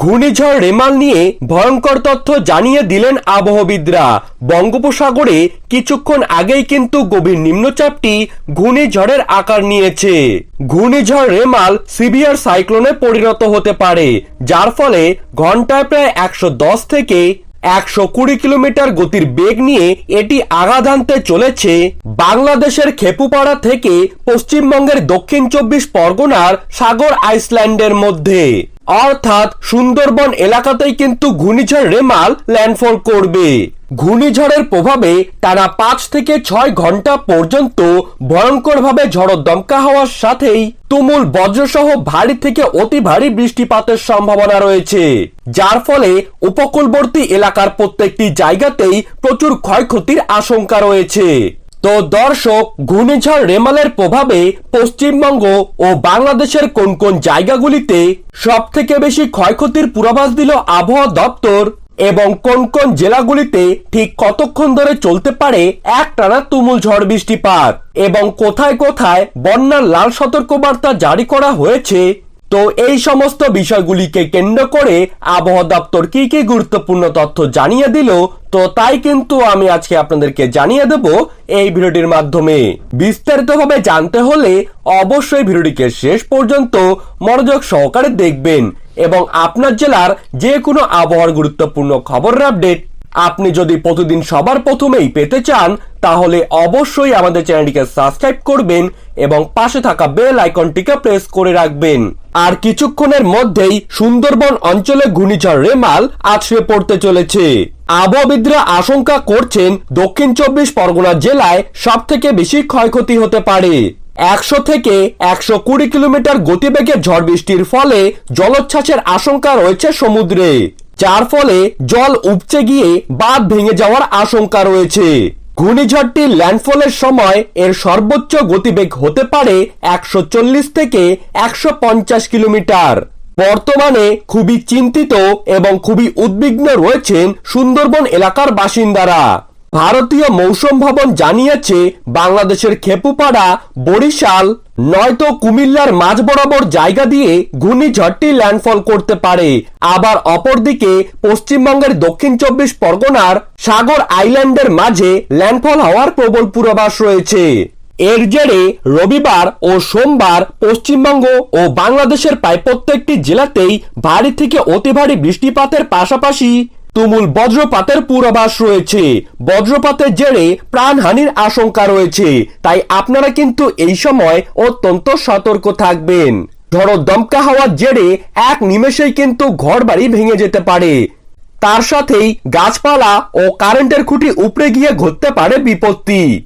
ঘূর্ণিঝড় রেমাল নিয়ে ভয়ঙ্কর তথ্য জানিয়ে দিলেন আবহবিদরা। বঙ্গোপসাগরে কিছুক্ষণ আগেই কিন্তু গভীর নিম্নচাপটি ঘূর্ণিঝড়ের আকার নিয়েছে। ঘূর্ণিঝড় রেমাল সিভিয়ার সাইক্লোনে পরিণত হতে পারে, যার ফলে ঘন্টায় প্রায় একশো দশ থেকে একশো কুড়ি কিলোমিটার গতির বেগ নিয়ে এটি আঘাত আনতে চলেছে বাংলাদেশের খেপুপাড়া থেকে পশ্চিমবঙ্গের দক্ষিণ চব্বিশ পরগনার সাগর আইসল্যান্ডের মধ্যে। অর্থাৎ সুন্দরবন এলাকাতেই কিন্তু ঘূর্ণিঝড় রেমাল ল্যান্ডফল করবে। ঘূর্ণিঝড়ের প্রভাবে টানা পাঁচ থেকে ছয় ঘণ্টা পর্যন্ত ভয়ঙ্করভাবে ঝড় দমকা হওয়ার সাথেই তুমুল বজ্রসহ ভারী থেকে অতি ভারী বৃষ্টিপাতের সম্ভাবনা রয়েছে। যার ফলে উপকূলবর্তী এলাকার প্রত্যেকটি জায়গাতেই প্রচুর ক্ষয়ক্ষতির আশঙ্কা রয়েছে। তো দর্শক, ঘূর্ণিঝড় রেমালের প্রভাবে পশ্চিমবঙ্গ ও বাংলাদেশের কোন কোন জায়গাগুলিতে সব থেকে বেশি ক্ষয়ক্ষতির পূর্বাভাস দিল আবহাওয়া দপ্তর এবং কোন কোন জেলাগুলিতে ঠিক কতক্ষণ ধরে চলতে পারে একটানা তুমুল ঝড় বৃষ্টিপাত এবং কোথায় কোথায় বন্যার লাল সতর্কবার্তা জারি করা হয়েছে তো এই সমস্ত বিষয়গুলিকে কেন্দ্র করে আবহাওয়া দপ্তর কি কি গুরুত্বপূর্ণ তথ্য জানিয়ে দিল, তো তাই কিন্তু আমি আজকে আপনাদেরকে জানিয়ে দেব এই ভিডিওটির মাধ্যমে। বিস্তারিতভাবে জানতে হলে অবশ্যই ভিডিওটিকে শেষ পর্যন্ত মনোযোগ সহকারে দেখবেন এবং আপনার জেলার যে কোনো আবহাওয়ার গুরুত্বপূর্ণ খবরের আপডেট আপনি যদি প্রতিদিন সবার প্রথমেই পেতে চান, তাহলে অবশ্যই আমাদের চ্যানেলটিকে সাবস্ক্রাইব করবেন এবং পাশে থাকা বেল আইকনটিকে প্রেস করে রাখবেন। আর কিছুক্ষণের মধ্যেই সুন্দরবন অঞ্চলে ঘূর্ণিঝড় রেমাল আছড়ে পড়তে চলেছে। আবহাওয়াবিদরা আশঙ্কা করছেন, দক্ষিণ চব্বিশ পরগনা জেলায় সব থেকে বেশি ক্ষয়ক্ষতি হতে পারে। একশো থেকে একশো কুড়ি কিলোমিটার গতিবেগে ঝড় বৃষ্টির ফলে জলোচ্ছ্বাসের আশঙ্কা রয়েছে সমুদ্রে। যার ফলে জল উপচে গিয়ে বাঁধ ভেঙে যাওয়ার আশঙ্কা রয়েছে। ঘূর্ণিঝড়টি ল্যান্ডফলের সময় এর সর্বোচ্চ গতিবেগ হতে পারে একশো চল্লিশ থেকে একশো পঞ্চাশ কিলোমিটার। বর্তমানে খুবই চিন্তিত এবং খুবই উদ্বিগ্ন রয়েছেন সুন্দরবন এলাকার বাসিন্দারা। ভারতীয় মৌসুম ভবন জানিয়েছে, বাংলাদেশের খেপুপাড়া, বরিশাল নয়তো কুমিল্লার মাঝ বরাবর জায়গা দিয়ে ঘূর্ণিঝড়টি ল্যান্ডফল করতে পারে। আবার অপরদিকে পশ্চিমবঙ্গের দক্ষিণ চব্বিশ পরগনার সাগর আইল্যান্ডের মাঝে ল্যান্ডফল হওয়ার প্রবল পূর্বাভাস রয়েছে। এর জেরে রবিবার ও সোমবার পশ্চিমবঙ্গ ও বাংলাদেশের প্রায় প্রত্যেকটি জেলাতেই ভারী থেকে অতি ভারী বৃষ্টিপাতের পাশাপাশি তুমুল বজ্রপাতের পূর্বাভাস রয়েছে। বজ্রপাতের জেরে প্রাণহানির আশঙ্কা রয়েছে। তাই আপনারা কিন্তু এই সময় অত্যন্ত সতর্ক থাকবেন। ধরো, দমকা হওয়ার জেরে এক নিমেষেই কিন্তু ঘর বাড়ি ভেঙে যেতে পারে। তার সাথেই গাছপালা ও কারেন্টের খুঁটি উপড়ে গিয়ে ঘটতে পারে বিপত্তি।